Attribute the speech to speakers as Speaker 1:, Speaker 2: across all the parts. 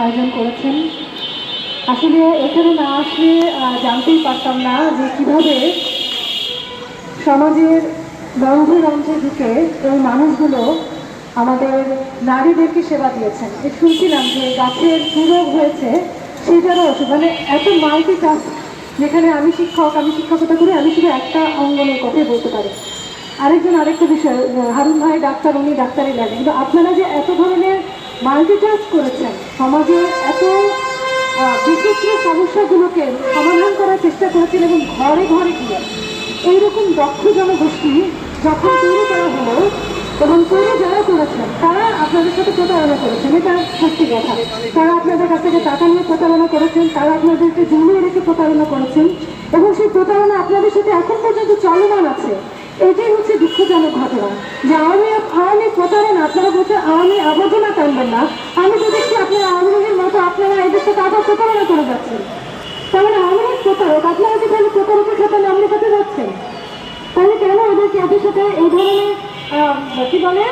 Speaker 1: আয়োজন করেছেন। আসলে এখানে না আসলে জানতেই পারতাম না যে কীভাবে সমাজের রন্ধ্রে রন্ধ্রে ঢুকে এই মানুষগুলো আমাদের নারীদেরকে সেবা দিয়েছেন। এ শুনছিলাম যে গাছের সুযোগ হয়েছে, সেটারও ওষুধ। মানে এত মাল্টি টাস্ক যেখানে আমি শিক্ষক, আমি শিক্ষকতা করি আমি শুধু একটা অঙ্গনের কথাই বলতে পারি। আরেকজন আরেকটা বিষয় হারুন ভাই ডাক্তার, উনি ডাক্তারই লাগে কিন্তু আপনারা যে এত ধরনের মাল্টিটাস্ক করেছেন। সমাজে এত বিচিত্র সমস্যাগুলোকে সমাধান করার চেষ্টা করেছেন এবং ঘরে ঘরে গিয়ে এইরকম দক্ষ জনগোষ্ঠী যখন তৈরি করা হলো এবং তৈরি যারা করেছেন, তারা আপনাদের সাথে প্রতারণা করেছেন। এটা সত্যি কথা। তারা আপনাদের কাছ থেকে টাকা নিয়ে প্রতারণা করেছেন, তারা আপনাদেরকে জমিয়ে রেখে প্রতারণা করেছেন এবং সেই প্রতারণা আপনাদের সাথে এখন পর্যন্ত চলমান আছে। এটাই হচ্ছে দুঃখজনক ঘটনা যে আওয়ামী আওয়ামী প্রতারণা, আপনারা বলছেন আওয়ামী আবর্জনা টানবেন না। আমি তো দেখছি আপনারা আওয়ামী লীগের মতো আপনারা এদের সাথে আবার প্রতারণা করে যাচ্ছেন। তাহলে আওয়ামী লীগ প্রতারক, আপনারা কি তাহলে প্রতারকের সাথে নাম কাছে যাচ্ছেন? তাহলে কেন এদেরকে এদের সাথে এই ধরনের কি বলে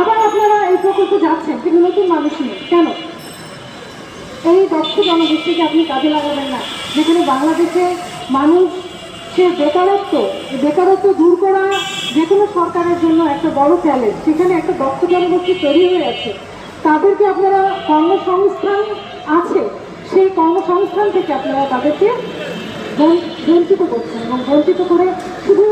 Speaker 1: আবার আপনারা এই প্রকল্পে যাচ্ছেন? কিন্তু নতুন মানুষ নেই। কেন? এই দক্ষ জনগোষ্ঠীকে আপনি কাজে লাগাবেন না। যেখানে বাংলাদেশে মানুষ সে বেকারত্ব বেকারত্ব দূর করা যে কোনো সরকারের জন্য একটা বড় চ্যালেঞ্জ সেখানে একটা দক্ষ জনগোষ্ঠী তৈরি হয়ে আছে। তাদেরকে আপনারা কর্মসংস্থান আছে, সেই কর্মসংস্থান থেকে আপনারা তাদেরকে বঞ্চিত করছেন এবং বঞ্চিত করে শুধু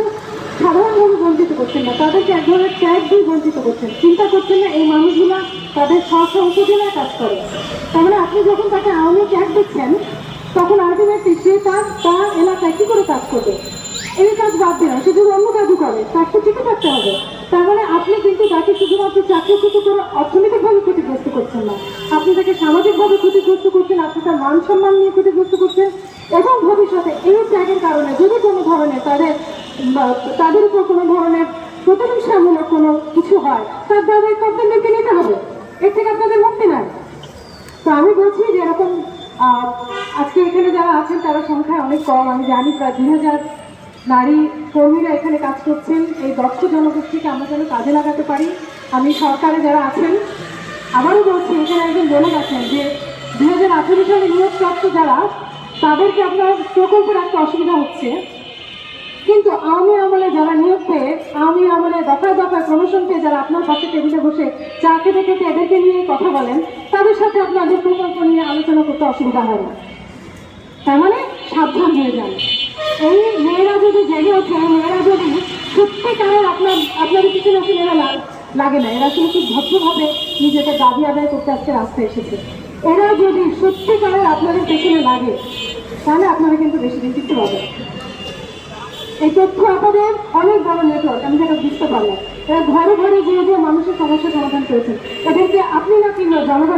Speaker 1: সাধারণভাবে বঞ্চিত করছেন না, তাদেরকে এক ধরনের ট্যাগ দিয়ে বঞ্চিত করছেন। চিন্তা করছেন না, এই মানুষগুলা তাদের স্ব উপজেলায় কাজ করে। তার মানে আপনি যখন তাকে আওয়ামী ট্যাগ দিচ্ছেন তখন আলটিমেটলি সে তার তার এলাকায় কী করে কাজ করবে? এই কাজ বাদ দিলাম সে যদি অন্য কাজও করে। তার তো টিকে থাকতে হবে। তার মানে আপনি কিন্তু তাকে শুধুমাত্র চাকরিচ্যুত করে অর্থনৈতিকভাবে ক্ষতিগ্রস্ত করছেন না। আপনি তাকে সামাজিকভাবে ক্ষতিগ্রস্ত করছেন, আপনি তার মান সম্মান নিয়ে ক্ষতিগ্রস্ত করছেন, এবং ভবিষ্যতে এই ত্যাগের কারণে যদি কোনো ধরনের তাদের তাদের উপর কোনো ধরনের প্রতিহিংসামূলক কোনো কিছু হয়, তার দায়িত্ব আপনাদেরকে নিতে হবে। এর থেকে আপনাদের মুক্তি নাই। তো আমি বলছি যে এরকম আজকে এখানে যারা আছেন, তারা সংখ্যায় অনেক কম। আমি জানি প্রায় দুই হাজার নারী কর্মীরা এখানে কাজ করছেন। এই দক্ষ জনগোষ্ঠীকে আমরা যেন কাজে লাগাতে পারি। আমি সরকারে যারা আছেন, আবারও বলছি, এখানে একজন বলে গেছেন যে দুই হাজার আঠেরো সালে নিয়োগপ্রাপ্ত যারা, তাদেরকে আপনার প্রকল্পের একটা অসুবিধা হচ্ছে। কিন্তু আমি আমলে যারা নিয়োগ পেয়ে, আমি আমলে দফায় দফায় প্রমোশন পেয়ে যারা আপনার পাশে টেবিলে বসে চা খেতে খেতে এদেরকে নিয়ে কথা বলেন, তাদের সাথে আপনাদের প্রকল্প নিয়ে আলোচনা করতে অসুবিধা হয় না। তার মানে সাবধান হয়ে যান। এই মেয়েরা যদি জেগে ওঠে মেয়েরা যদি সত্যিকারের আপনার আপনাদের পিছনে আসলে এরা লাগে না। এরা খুব ভদ্রভাবে নিজেদের দাবি আদায় করতে আজকে রাস্তায় এসেছে। এরা যদি সত্যিকারের আপনাদের পেছনে লাগে, তাহলে আপনারা কিন্তু বেশি দিন টিকতে পারবেন। এই তথ্য আপনাদের অনেক বড় নেটওয়ার্ক আমি যেটা বুঝতে পারলাম। এরা ঘরে ঘরে গিয়ে গিয়ে মানুষের সমস্যা সমাধান করেছেন এদেরকে আপনি না কিনলে জনগণ